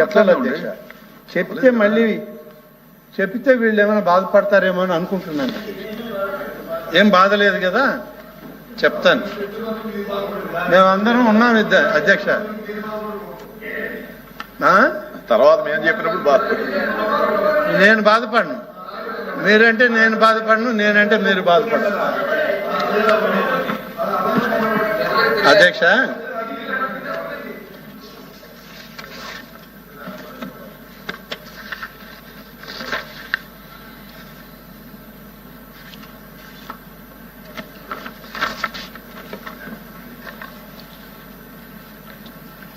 చెప్పాలి అధ్యక్ష. చెప్తే మళ్ళీ చెప్తే వీళ్ళు ఏమైనా బాధపడతారేమో అని అనుకుంటున్నాను. ఏం బాధ లేదు కదా? చెప్తాను. మేమందరం ఉన్నాం ఇద్ద అధ్యక్ష? తర్వాత మేము చెప్పినప్పుడు బాధపడు. నేను బాధపడను. మీరంటే నేను బాధపడను నేనంటే మీరు బాధపడను అధ్యక్ష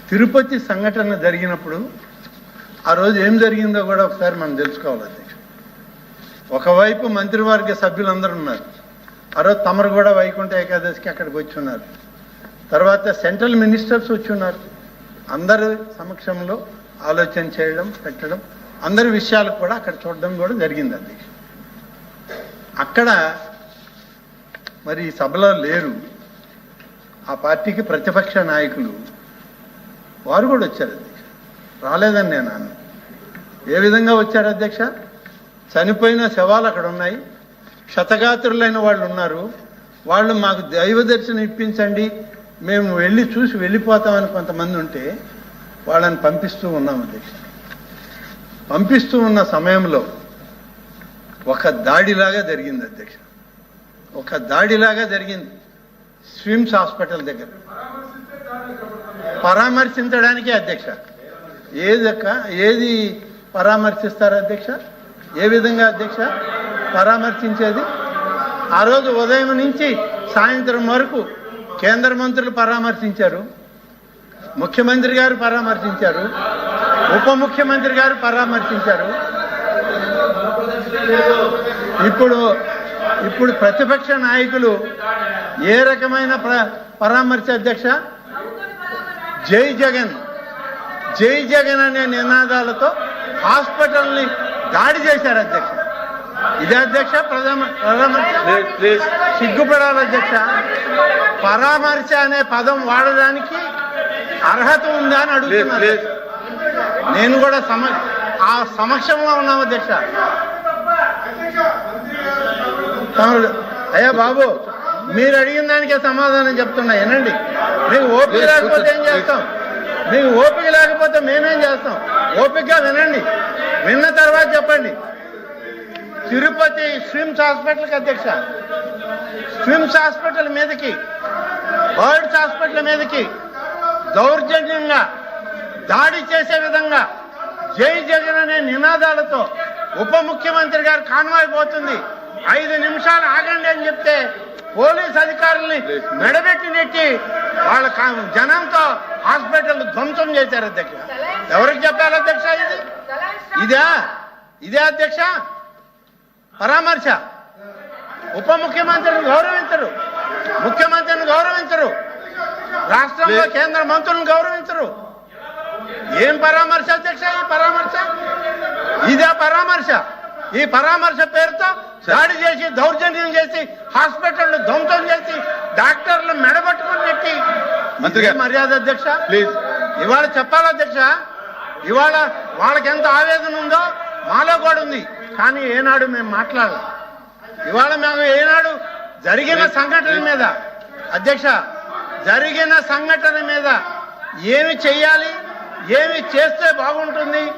తిరుపతి సంఘటన జరిగినప్పుడు ఆ రోజు ఏం జరిగిందో కూడా ఒకసారి మనం తెలుసుకోవాలి అధ్యక్ష. ఒకవైపు మంత్రివర్గ సభ్యులందరూ ఉన్నారు. ఆ రోజు తమరు కూడా వైకుంఠ ఏకాదశికి అక్కడికి వచ్చి ఉన్నారు. తర్వాత సెంట్రల్ మినిస్టర్స్ వచ్చి ఉన్నారు. అందరి సమక్షంలో ఆలోచన చేయడం పెట్టడం అందరి విషయాలు కూడా అక్కడ చూడడం కూడా జరిగింది అధ్యక్ష. అక్కడ మరి సభలో లేరు. ఆ పార్టీకి ప్రతిపక్ష నాయకులు వారు కూడా వచ్చారు అధ్యక్ష. రాలేదని నేను అన్న. ఏ విధంగా వచ్చారు అధ్యక్ష? చనిపోయిన శవాలు అక్కడ ఉన్నాయి. క్షతగాత్రులైన వాళ్ళు ఉన్నారు. వాళ్ళు మాకు దైవ దర్శనం ఇప్పించండి. మేము వెళ్ళి చూసి వెళ్ళిపోతామని కొంతమంది ఉంటే వాళ్ళని పంపిస్తూ ఉన్నాం అధ్యక్ష. పంపిస్తూ ఉన్న సమయంలో ఒక దాడిలాగా జరిగింది అధ్యక్ష. ఒక దాడిలాగా జరిగింది. స్విమ్స్ హాస్పిటల్ దగ్గర. పరామర్శించడానికి అధ్యక్ష. ఏదక్క ఏది పరామర్శిస్తారు అధ్యక్ష? ఏ విధంగా అధ్యక్ష? పరామర్శించేది? ఆ రోజు ఉదయం నుంచి సాయంత్రం వరకు కేంద్ర మంత్రులు పరామర్శించారు. ముఖ్యమంత్రి గారు పరామర్శించారు. ఉప ముఖ్యమంత్రి గారు పరామర్శించారు. ఇప్పుడు ఇప్పుడు ప్రతిపక్ష నాయకులు ఏ రకమైన పరామర్శ అధ్యక్ష? జై జగన్. జై జగన్ అనే నినాదాలతో హాస్పిటల్ని దాడి చేశారు అధ్యక్ష. ఇదే అధ్యక్ష ప్రధాన ప్లీజ్ సిగ్గుపడాలి అధ్యక్ష. పరామర్శ అనే పదం వాడడానికి అర్హత ఉందా అని ప్లీజ్ నేను కూడా సమ ఆ సమక్షంలో ఉన్నాం అధ్యక్ష. తమ్ముడు అయ్యా బాబు. మీరు అడిగిన దానికే సమాధానం చెప్తున్నా వినండి. మీకు ఓపిక లేకపోతే ఏం చేస్తాం? మీకు ఓపిక లేకపోతే మేమేం చేస్తాం? ఓపికగా వినండి. విన్న తర్వాత చెప్పండి. తిరుపతి స్విమ్స్ హాస్పిటల్కి అధ్యక్ష. స్విమ్స్ హాస్పిటల్ మీదకి బర్డ్స్ హాస్పిటల్ మీదకి దౌర్జన్యంగా దాడి చేసే విధంగా జై జగన్ అనే నినాదాలతో ఉప ముఖ్యమంత్రి గారు కాన్వాయ్ పోతుంది. ఐదు నిమిషాలు ఆగండి అని చెప్తే పోలీస్ అధికారుల్ని మెడబెట్టి నెట్టి వాళ్ళ జనంతో హాస్పిటల్ ధ్వంసం చేశారు అధ్యక్ష. ఎవరికి చెప్పాలి అధ్యక్ష ఇది? ఇదా? ఇదే అధ్యక్ష? పరామర్శ. ఉప ముఖ్యమంత్రిని గౌరవించరు. ముఖ్యమంత్రిని గౌరవించరు. రాష్ట్రంలో కేంద్ర మంత్రులను గౌరవించరు. ఏం పరామర్శ అధ్యక్ష ఈ పరామర్శ? ఇదే పరామర్శ. ఈ పరామర్శ పేరుతో దాడి చేసి దౌర్జన్యం చేసి హాస్పిటల్ ధ్వంసం చేసి డాక్టర్లు మెడబట్టుకుని. ఇదే మర్యాద అధ్యక్ష? ప్లీజ్. ఇవాళ చెప్పాలి అధ్యక్ష? ఇవాళ వాళ్ళకి ఎంత ఆవేదన ఉందో మాలో కూడా ఉంది. కానీ ఏనాడు మేము మాట్లాడాలి. ఇవాళ మేము ఏనాడు జరిగిన సంఘటన మీద అధ్యక్ష జరిగిన సంఘటన మీద ఏమి చెయ్యాలి? ఏమి చేస్తే బాగుంటుంది?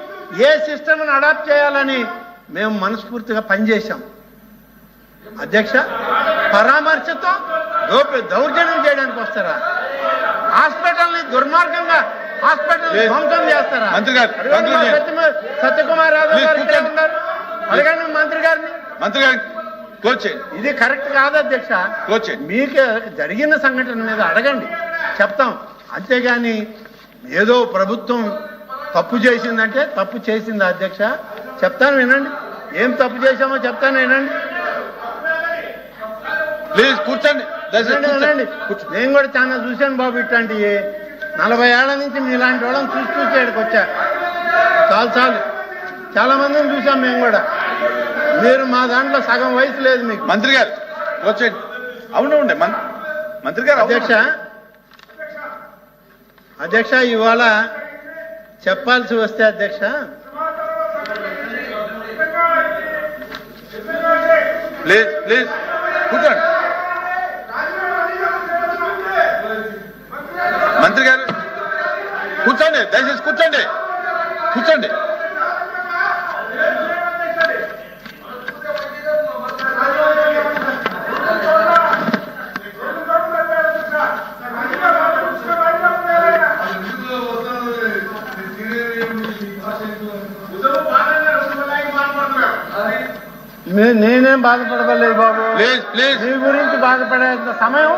ఏ సిస్టమ్ని అడాప్ట్ చేయాలని మేము మనస్ఫూర్తిగా పనిచేశాం. అధ్యక్ష పరామర్శతో దౌ- దౌర్జన్యం చేయడానికి వస్తారా? హాస్పిటల్ని దుర్మార్గంగా హాస్పిటల్. ధ్వంసం చేస్తారా? గారు, గారు. సత్యకుమార్ యాదవ్ గారు ఇక్కడే. ఉన్నారు. అడగండి మంత్రి గారిని. మంత్రి చేయండి ఇది కరెక్ట్ కాదు అధ్యక్ష. మీకు జరిగిన సంఘటన మీద అడగండి. చెప్తాం. అంతేగాని ఏదో ప్రభుత్వం తప్పు చేసిందంటే తప్పు చేసింది అధ్యక్ష. చెప్తాను వినండి. ఏం తప్పు చేశామో చెప్తాను వినండి. ప్లీజ్ కూర్చోండి. నేను కూడా చాలా చూశాను బాబు ఇట్లాంటి నలభై ఏళ్ళ నుంచి మీలాంటి వాళ్ళని చూసి చూసి ఇక్కడికి వచ్చా. చాలు చాలు. చాలా మందిని చూసాం మేము కూడా. మీరు మా దాంట్లో సగం వయసు లేదు మీకు. మంత్రి గారు క్లోజ్ చేయండి అవునండి మంత్రి గారు. అధ్యక్ష అధ్యక్ష ఇవాళ చెప్పాల్సి వస్తే అధ్యక్ష ప్లీజ్ ప్లీజ్. కూర్చోండి. మంత్రి గారు కూర్చోండి దయచేసి కూర్చోండి. కూర్చోండి. నేనేం బాధపడలేదు బాబు. Please please. మీ గురించి బాధపడేంత సమయం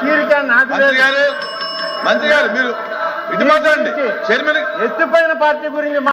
తీరిక నాకు మంత్రి లేదు. గారు మంత్రి గారు మీరు ఇటు మాట్లాడండి. చైర్మన్ ఎత్తిపోయిన పార్టీ గురించి